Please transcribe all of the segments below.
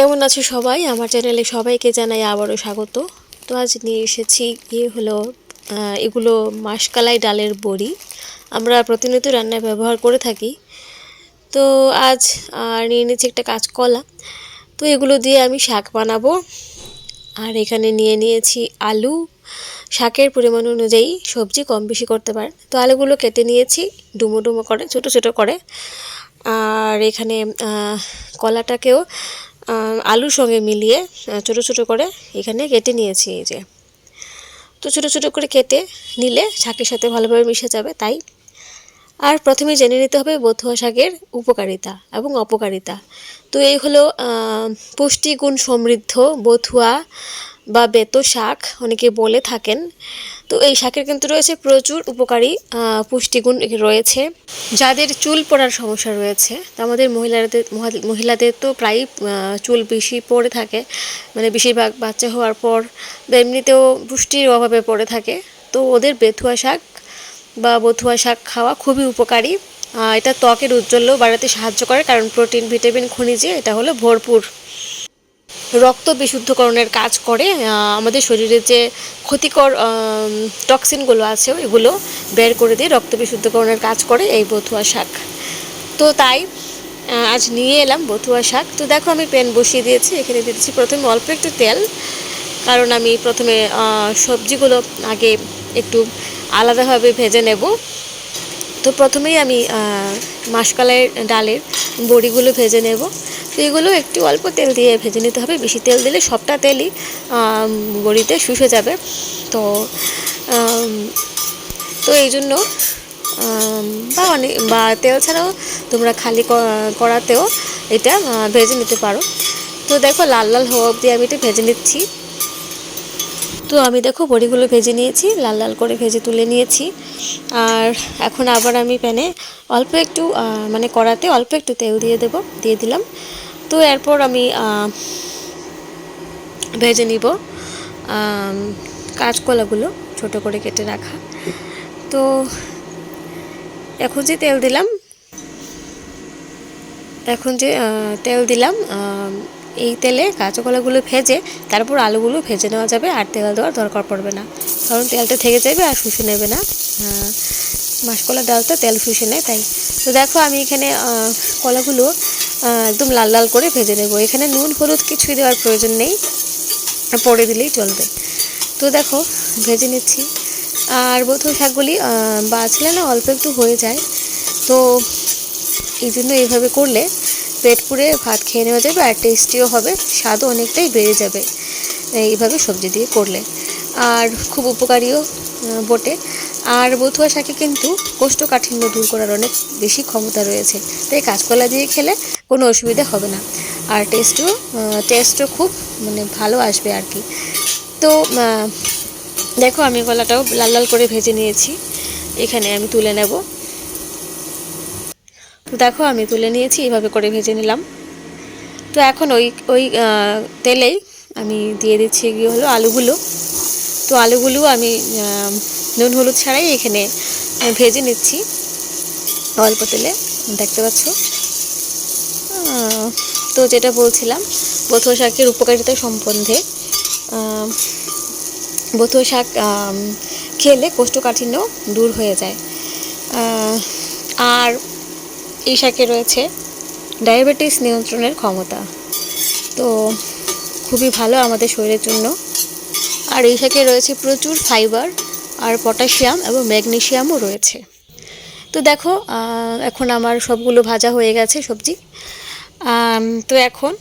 কেমন আছো সবাই? আমার চ্যানেলে সবাইকে জানাই আবারও স্বাগত। তো আজ নিয়ে এসেছি ইয়ে হলো এগুলো মাসকালাই ডালের বড়ি। আমরা প্রতিনিয়ত রান্নায় ব্যবহার করে থাকি। তো আজ আর নিয়ে নিয়েছি একটা কাঁচকলা। তো এগুলো দিয়ে আমি শাক বানাবো। আর এখানে নিয়ে নিয়েছি আলু। শাকের পরিমাণ অনুযায়ী সবজি কম বেশি করতে পারেন। তো আলুগুলো কেটে নিয়েছি, ডুমো ডুমো করে, ছোট ছোট করে। আর এখানে কলাটাকেও আলুর সঙ্গে মিলিয়ে ছোট ছোট করে এখানে কেটে নিয়েছি এই যে। তো ছোট ছোট করে কেটে নিলে শাকের সাথে ভালোভাবে মিশে যাবে, তাই। আর প্রথমে জেনে নিতে হবে বথুয়া শাকের উপকারিতা এবং অপকারিতা। তো এই হলো পুষ্টিগুণ সমৃদ্ধ বথুয়া বা বেতো শাক, অনেকে বলে থাকেন। তো এই শাকের কিন্তু রয়েছে প্রচুর উপকারী পুষ্টিগুণ রয়েছে। যাদের চুল পড়ার সমস্যা রয়েছে, তো আমাদের মহিলাদের মহিলাদের তো প্রায়ই চুল বেশি পড়ে থাকে। মানে বেশিরভাগ বাচ্চা হওয়ার পর এমনিতেও পুষ্টির অভাবে পড়ে থাকে। তো ওদের বেথুয়া শাক বা বথুয়া শাক খাওয়া খুবই উপকারী। এটা ত্বকের উজ্জ্বল্য বাড়াতে সাহায্য করে, কারণ প্রোটিন, ভিটামিন, খনিজে এটা হলো ভরপুর রক্ত বিশুদ্ধকরণের কাজ করে আমাদের শরীরে যে ক্ষতিকর টক্সিনগুলো আছে এগুলো বের করে দিয়ে রক্ত বিশুদ্ধকরণের কাজ করে এই বথুয়া শাক। তো তাই আজ নিয়ে এলাম বথুয়া শাক। তো দেখো আমি প্যান বসিয়ে দিয়েছি এখানে দিয়ে দিচ্ছি প্রথমে অল্প একটু তেল কারণ আমি প্রথমে সবজিগুলো আগে একটু আলাদাভাবে ভেজে নেব। তো প্রথমেই আমি আহ, মাসকলাই ডালের বড়িগুলো ভেজে নেব। এগুলো একটু অল্প তেল দিয়ে ভেজে নিতে হবে। বেশি তেল দিলে সবটা তেলই বড়িতে শুষে যাবে। তো তো এই জন্য বা অনেক বা তেল ছাড়াও তোমরা খালি ক- কড়াতেও এটা ভেজে নিতে পারো। তো দেখো, লাল লাল হওয়া অবধি আমি এটা ভেজে নিচ্ছি। তো আমি দেখো, বড়িগুলো ভেজে নিয়েছি, লাল লাল করে ভেজে তুলে নিয়েছি। আর এখন আবার আমি প্যানে অল্প একটু মানে কড়াতে অল্প একটু তেল দিয়ে দেব, দিয়ে দিলাম। তো এরপর আমি ভেজে নিব। কাঁচকলাগুলো ছোট করে কেটে রাখা। তো এখন যে তেল দিলাম, এখন যে তেল দিলাম এই তেলে কাঁচকলাগুলো ভেজে, তারপর আলুগুলো ভেজে নেওয়া যাবে আর তেল দেওয়ার দরকার পড়বে না। কারণ তেলটা থেকে যাবে আর শুষে নেবে না। মাসকলার ডালটা তেল শুষে নেয়, তাই। তো দেখো আমি এখানে কলাগুলো একদম লাল লাল করে ভেজে নেব। এখানে নুন, হলুদ কিছুই দেওয়ার প্রয়োজন নেই। পরে দিলেই চলবে। তো দেখো, ভেজে নিচ্ছি। আর বোধহয় শাকগুলি বাছলে না অল্প একটু হয়ে যায়। তো এই জন্য এইভাবে করলে পেট পুড়ে ভাত খেয়ে নেওয়া যাবে আর টেস্টিও হবে, স্বাদও অনেকটাই বেড়ে যাবে। এইভাবে সবজি দিয়ে করলে। আর খুব উপকারীও বটে। আর বথুয়া শাকে কিন্তু কোষ্ঠকাঠিন্য দূর করার অনেক বেশি ক্ষমতা রয়েছে। তাই কাঁচকলা দিয়ে খেলে কোনো অসুবিধা হবে না। আর টেস্টও টেস্টও খুব মানে ভালো আসবে আর কি। তো দেখো আমি কলাটাও লাল লাল করে ভেজে নিয়েছি। এখানে আমি তুলে নেব। তো দেখো আমি তুলে নিয়েছি এইভাবে করে ভেজে নিলাম। তো এখন ওই ওই তেলেই আমি দিয়ে দিচ্ছি গিয়ে হলো? আলুগুলো। তো আলুগুলো আমি নুন, হলুদ ছাড়াই এখানে ভেজে নিচ্ছি। অল্প তেলে, দেখতে পাচ্ছ? তো যেটা বলছিলাম, বথুয়া শাকের উপকারিতা সম্বন্ধে বথুয়া শাক খেলে কোষ্ঠকাঠিন্য দূর হয়ে যায়। আর এই শাকে রয়েছে ডায়াবেটিস নিয়ন্ত্রণের ক্ষমতা। তো খুবই ভালো আমাদের শরীরের জন্য। আর এই শাকে রয়েছে প্রচুর ফাইবার আর পটাশিয়াম এবং ম্যাগনেশিয়ামও রয়েছে। তো দেখো এখন আমার সবগুলো ভাজা হয়ে গেছে সবজি। তো এখন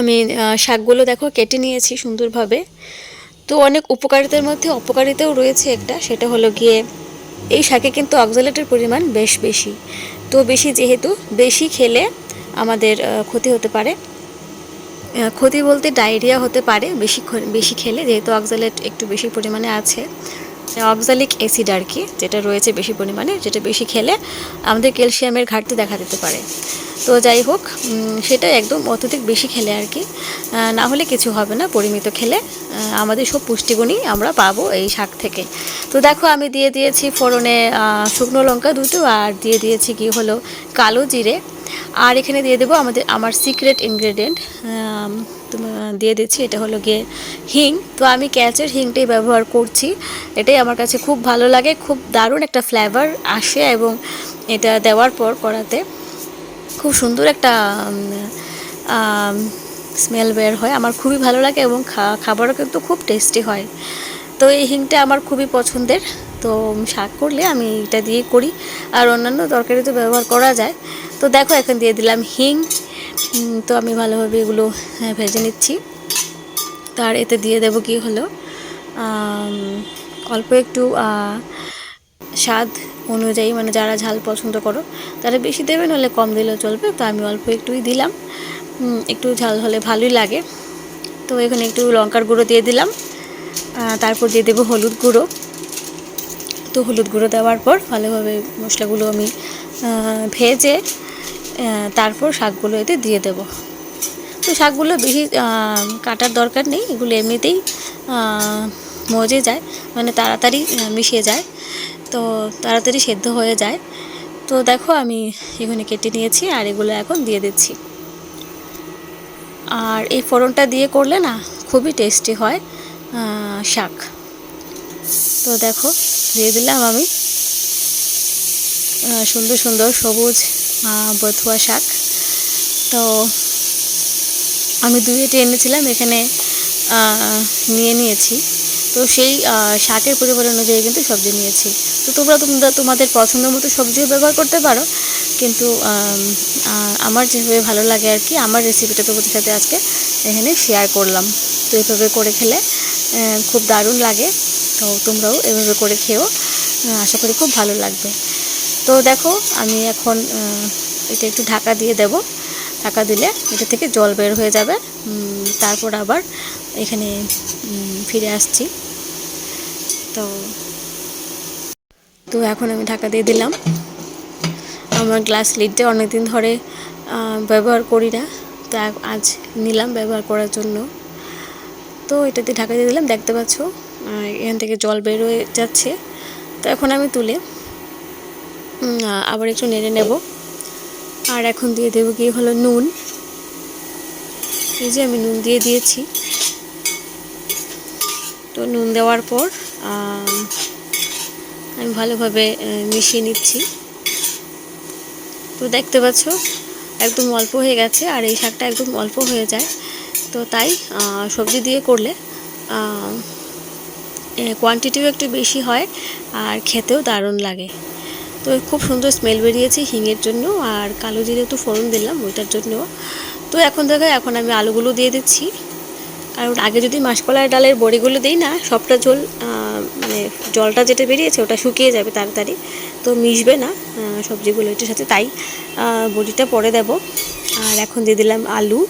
আমি শাকগুলো দেখো কেটে নিয়েছি সুন্দরভাবে। তো অনেক উপকারিতার মধ্যে অপকারিতাও রয়েছে একটা, সেটা হলো গিয়ে এই শাকে কিন্তু অক্সালেটের পরিমাণ বেশ বেশি। তো বেশি যেহেতু বেশি খেলে আমাদের ক্ষতি হতে পারে। ক্ষতি বলতে ডায়রিয়া হতে পারে বেশি বেশি খেলে যেহেতু অক্সালেট একটু বেশি পরিমাণে আছে। অক্সালিক অ্যাসিড আর কি, যেটা রয়েছে বেশি পরিমাণে, যেটা বেশি খেলে আমাদের ক্যালসিয়ামের ঘাটতি দেখা দিতে পারে। তো যাই হোক সেটা একদম অত্যধিক বেশি খেলে আর কি। না হলে কিছু হবে না, পরিমিত খেলে আমাদের সব পুষ্টিগুণই আমরা পাবো এই শাক থেকে। তো দেখো, আমি দিয়ে দিয়েছি ফোড়নে শুকনো লঙ্কা দুটো, আর দিয়ে দিয়েছি কি হলো, কালো জিরে। আর এখানে দিয়ে দেবো আমাদের, আমার সিক্রেট ইনগ্রেডিয়েন্ট দিয়ে দিচ্ছি, এটা হলো গিয়ে হিং। তো আমি ক্যাচের হিংটাই ব্যবহার করছি। এটাই আমার কাছে খুব ভালো লাগে, খুব দারুণ একটা ফ্লেভার আসে এবং এটা দেওয়ার পর করাতে খুব সুন্দর একটা স্মেল বের হয়। আমার খুবই ভালো লাগে এবং খাবারও কিন্তু খুব টেস্টি হয়। তো এই হিংটা আমার খুবই পছন্দের। তো শাক করলে আমি এটা দিয়ে করি। আর অন্যান্য তরকারিতে ব্যবহার করা যায়। তো দেখো, এখন দিয়ে দিলাম হিং। তো আমি ভালোভাবে এগুলো হ্যাঁ, ভেজে নিচ্ছি। তার এতে দিয়ে দেবো কি হলো অল্প একটু স্বাদ অনুযায়ী মানে যারা ঝাল পছন্দ করো তারা বেশি দেবে নাহলে কম দিলেও চলবে। তো আমি অল্প একটুই দিলাম। একটু ঝাল হলে ভালোই লাগে। তো এখানে একটু লঙ্কার গুঁড়ো দিয়ে দিলাম। তারপর দিয়ে দেবো হলুদ গুঁড়ো। তো হলুদ গুঁড়ো দেওয়ার পর ভালোভাবে মশলাগুলো আমি ভেজে তারপর শাকগুলো এতে দিয়ে দেবো। তো শাকগুলো বেশি কাটার দরকার নেই, এগুলো এমনিতেই মজে যায় মানে তাড়াতাড়ি মিশে যায়, তো তাড়াতাড়ি সেদ্ধ হয়ে যায়। তো দেখো আমি এখানে কেটে নিয়েছি আর এগুলো এখন দিয়ে দিচ্ছি। আর এই ফোড়নটা দিয়ে করলে না খুবই টেস্টি হয় শাক। তো দেখো, দিয়ে দিলাম আমি সুন্দর সুন্দর সবুজ বথুয়া শাক। তো আমি দুইটা এনেছিলাম এখানে নিয়ে নিয়েছি। তো সেই শাকের পরিমাণ অনুযায়ী কিন্তু সবজি নিয়েছি। তো তোমরা তোমরা তোমাদের পছন্দ মতো সবজিও ব্যবহার করতে পারো। কিন্তু আমার যেভাবে ভালো লাগে আর কি, আমার রেসিপিটা তোমাদের সাথে আজকে এখানে শেয়ার করলাম। তো এভাবে করে খেলে খুব দারুণ লাগে। তো তোমরাও এভাবে করে খেও আশা করি খুব ভালো লাগবে। তো দেখো, আমি এখন এটা একটু ঢাকা দিয়ে দেব। ঢাকা দিলে এটা থেকে জল বের হয়ে যাবে। তারপর আবার এখানে ফিরে আসছি। তো তো এখন আমি ঢাকা দিয়ে দিলাম। আমার গ্লাস লিডটা অনেকদিন ধরে ব্যবহার করি না। তা আজ নিলাম ব্যবহার করার জন্য। তো এটাতে ঢাকা দিয়ে দিলাম, দেখতে পাচ্ছ? এখান থেকে জল বের হয়ে যাচ্ছে। তো এখন আমি তুলে আবার একটু নেড়ে নেব। আর এখন দিয়ে দেবো কি হলো নুন। এই যে আমি নুন দিয়ে দিয়েছি। তো নুন দেওয়ার পর, আমি ভালোভাবে মিশিয়ে নিচ্ছি। তো দেখতে পাচ্ছ, একদম অল্প হয়ে গেছে আর এই শাকটা একদম অল্প হয়ে যায়। তো তাই সবজি দিয়ে করলে কোয়ান্টিটিও একটু বেশি হয় আর খেতেও দারুণ লাগে। তো খুব সুন্দর স্মেল বেরিয়েছে হিঙের জন্য আর কালো জিরে তো ফোড়ন দিলাম, ওইটার জন্য তো এখন দেখো, এখন আমি আলুগুলো দিয়ে দিচ্ছি। কারণ আগে যদি মাসকলাই ডালের বড়িগুলো দিই না, সবটা ঝোল মানে জলটা যেটা বেরিয়েছে ওটা শুকিয়ে যাবে তাড়াতাড়ি। তো মিশবে না সবজিগুলো, এটার সাথে তাই বড়িটা পরে দেব। আর এখন দিয়ে দিলাম আলু।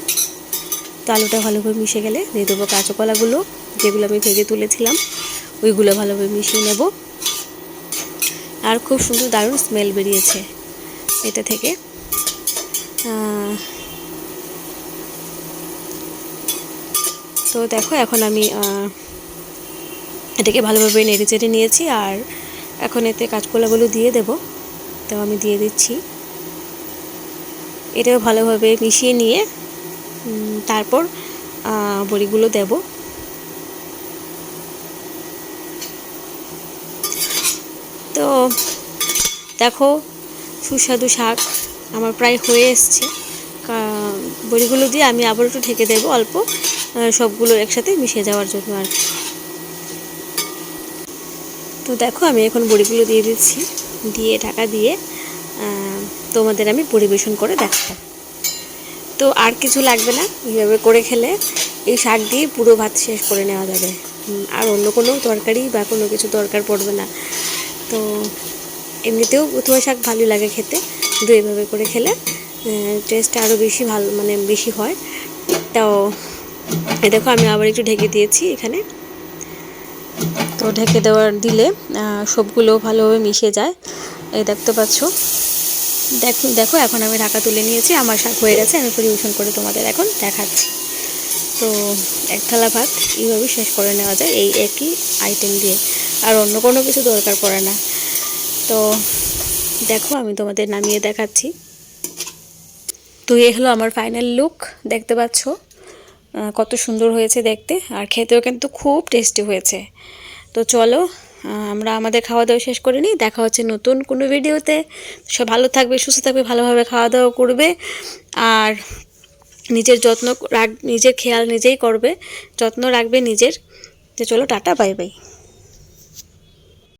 তো আলুটা ভালোভাবে মিশে গেলে দিয়ে দেবো কাঁচকলাগুলো, যেগুলো আমি ভেজে তুলেছিলাম, ওইগুলো ভালোভাবে মিশিয়ে নেব। আর খুব সুন্দর দারুণ স্মেল বেরিয়েছে এটা থেকে। তো দেখো, এখন আমি এটাকে ভালোভাবে নেড়ে চেড়ে নিয়েছি আর এখন এতে কাঁচকলাগুলো দিয়ে দেব। তো আমি দিয়ে দিচ্ছি। এটাও ভালোভাবে মিশিয়ে নিয়ে তারপর বড়িগুলো দেব। তো দেখো, সুস্বাদু শাক আমার প্রায় হয়ে এসছে। বড়িগুলো দিয়ে আমি আবার একটু ঢেকে দেবো অল্প সবগুলো একসাথে মিশে যাওয়ার জন্য আর। তো দেখো, আমি এখন বড়িগুলো দিয়ে দিচ্ছি। দিয়ে ঢাকা দিয়ে তোমাদের আমি পরিবেশন করে দেখাবো। তো আর কিছু লাগবে না, এইভাবে করে খেলে এই শাক দিয়ে পুরো ভাত শেষ করে নেওয়া যাবে। আর অন্য কোনো তরকারি বা কোনো কিছু দরকার পড়বে না। তো এমনিতেও বথুয়া শাক ভালো লাগে খেতে। কিন্তু এভাবে করে খেলে টেস্টটা আরও বেশি ভালো মানে বেশি হয়। তো দেখো আমি আবার একটু ঢেকে দিয়েছি এখানে। তো ঢেকে দেওয়ার দিলে সবগুলো ভালোভাবে মিশে যায়। এই দেখতে পাচ্ছ? দেখো দেখো, এখন আমি ঢাকা তুলে নিয়েছি। আমার শাক হয়ে গেছে, আমি পরিবেশন করে তোমাদের এখন দেখাচ্ছি। তো, এক থালা ভাত এইভাবে শেষ করে নেওয়া যায়, এই একই আইটেম দিয়ে। আর অন্য কোনো কিছু দরকার পড়ে না। তো দেখো, আমি তোমাদের নামিয়ে দেখাচ্ছি। তো এ হলো আমার ফাইনাল লুক দেখতে পাচ্ছ? কত সুন্দর হয়েছে দেখতে, আর খেতেও কিন্তু খুব টেস্টি হয়েছে। তো চলো আমরা আমাদের খাওয়া দাওয়া শেষ করে নিই, দেখা হচ্ছে নতুন কোনো ভিডিওতে সব ভালো থাকবে, সুস্থ থাকবে, ভালোভাবে খাওয়া দাওয়া করবে, আর নিজের যত্ন রাখ, নিজের খেয়াল নিজেই করবে, যত্ন রাখবে নিজের। তো চলো, টাটা বাই বাই